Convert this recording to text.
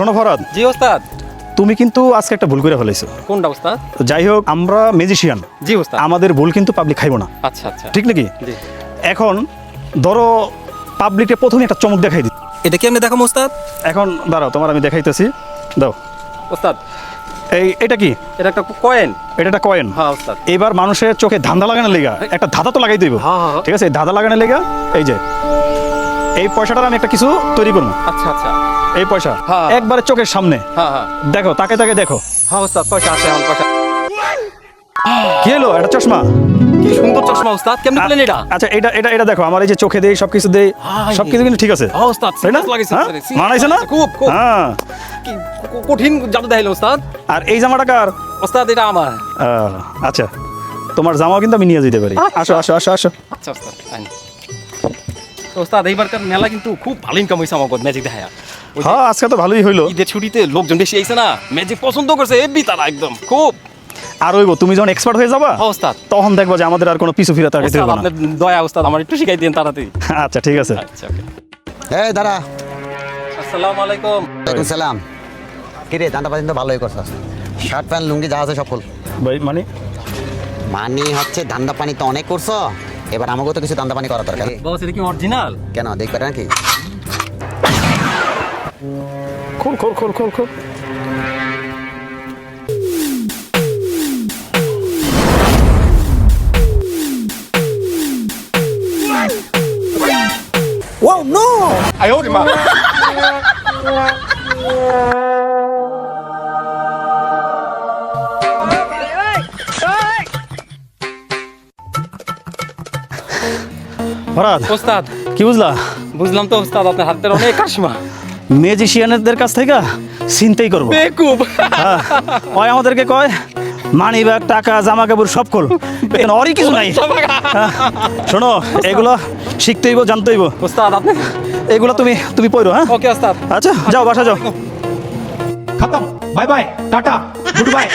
শোনো ফরাদ জি ওস্তাদ। তুমি কিন্তু আজকে একটা ভুল করে ফেলেছো। কোনটা ওস্তাদ? যাই হোক আমরা ম্যাজিশিয়ান জি ওস্তাদ। আমাদের ভুল কিন্তু পাবলিক খাইব না। আচ্ছা আচ্ছা। ঠিক নাকি? এখন ধরো পাবলিকে প্রথমে একটা চমক দেখাই দিই। এটা কেমনে দেখাম ওস্তাদ? এখন দাঁড়াও তোমার আমি দেখাইতেছি। দাও। ওস্তাদ। এই এটা কি? এটা একটা কয়েন এটা একটা কয়েন হ্যাঁ ওস্তাদ। এবার মানুষের চোখে ধাঁধা লাগানোর লেগা। একটা ধাঁধা তো লাগাই দিব। হ্যাঁ, হ্যাঁ, হ্যাঁ। ঠিক আছে ধাঁধা লাগানোর লেগা এই যে। এই পয়সাটার আমি একটা কিছু তৈরি করব। আচ্ছা আচ্ছা। এই পয়সা? হ্যাঁ। একবারে চোখের সামনে। হ্যাঁ হ্যাঁ দেখো তাকে তাকে দেখো। হ্যাঁ ওস্তাদ পয়সা আছে আমার পয়সা। কি হলো? এটা চশমা? কি সুন্দর চশমা ওস্তাদ কেমনে পেলেন এটা? আচ্ছা এটা এটা এটা দেখো আমার এই যে চোখে দেই সবকিছু দেই হাই। সবকিছু কিন্তু ঠিক আছে। হ্যাঁ ওস্তাদ তাই না? serious লাগেছে, হ্যাঁ? serious। মানাইছে না? খুব খুব। হ্যাঁ। কি ক- কঠিন জাদু দেখাইলো ওস্তাদ। আর এই জামাটা কার? ওস্তাদ এটা আমার। আহ, আচ্ছা। তোমার জামাও কিন্তু আমি নিয়ে যেতে পারি। আসো আসো আসো আসো। আচ্ছা ওস্তাদ আইন। তো ওস্তাদ এইবারকার মেলা কিন্তু খুব ভালো ইনকাম হয়েছে আমার ম্যাজিক দেখায়া। হ্যাঁ আজকে তো ভালোই হইল। ঈদের ছুটিতে লোকজন বেশি আইছে না ম্যাজিক পছন্দ করছে এমবি তারা একদম খুব। আর হইব তুমি যখন এক্সপার্ট হয়ে যাবা হ্যাঁ ওস্তাদ। তখন দেখবা যে আমাদের আর কোনো পিছু ফিরে তাকাইতে ওস্তাদ, হবে না। আপনার দয়া ওস্তাদ আমার একটু শিখাই দিন তাড়াতাড়ি। আচ্ছা ঠিক আছে। আচ্ছা ওকে। এই দাঁড়া। আসসালামু আলাইকুম। ওয়ালাইকুম সালাম। কিরে ভালোই করছস। শার্ট প্যান্ট লুঙ্গি যা আছে সফল ভাই মানে? মানি হচ্ছে ধান্দা পানি তো অনেক করছ। এবার আমাকেও তো কিছু ধান্দা পানি করা দরকার। বস এটা কি অরিজিনাল কেন দেখবে নাকি? খোল খোল খোল খোল খোল ফরাদ ওস্তাদ কি বুঝলা বুঝলাম তো ওস্তাদ আপনার হাতের অনেক কাশমা ম্যাজিশিয়ানদের কাছ থেকে চিন্তাই করব। বেকুব। হ্যাঁ, ওই আমাদেরকে কয়? মানি ব্যাগ টাকা জামা কাপড় সব খোল। অরই কিছু নাই। হ্যাঁ, শোনো এগুলো শিখতেই হইব জানতেই হইব ওস্তাদ আপনি এগুলো তুমি তুমি পড়ো হ্যাঁ? ওকে ওস্তাদ। আচ্ছা যাও বাসা যাও। খতম। Bye bye tata. Good bye.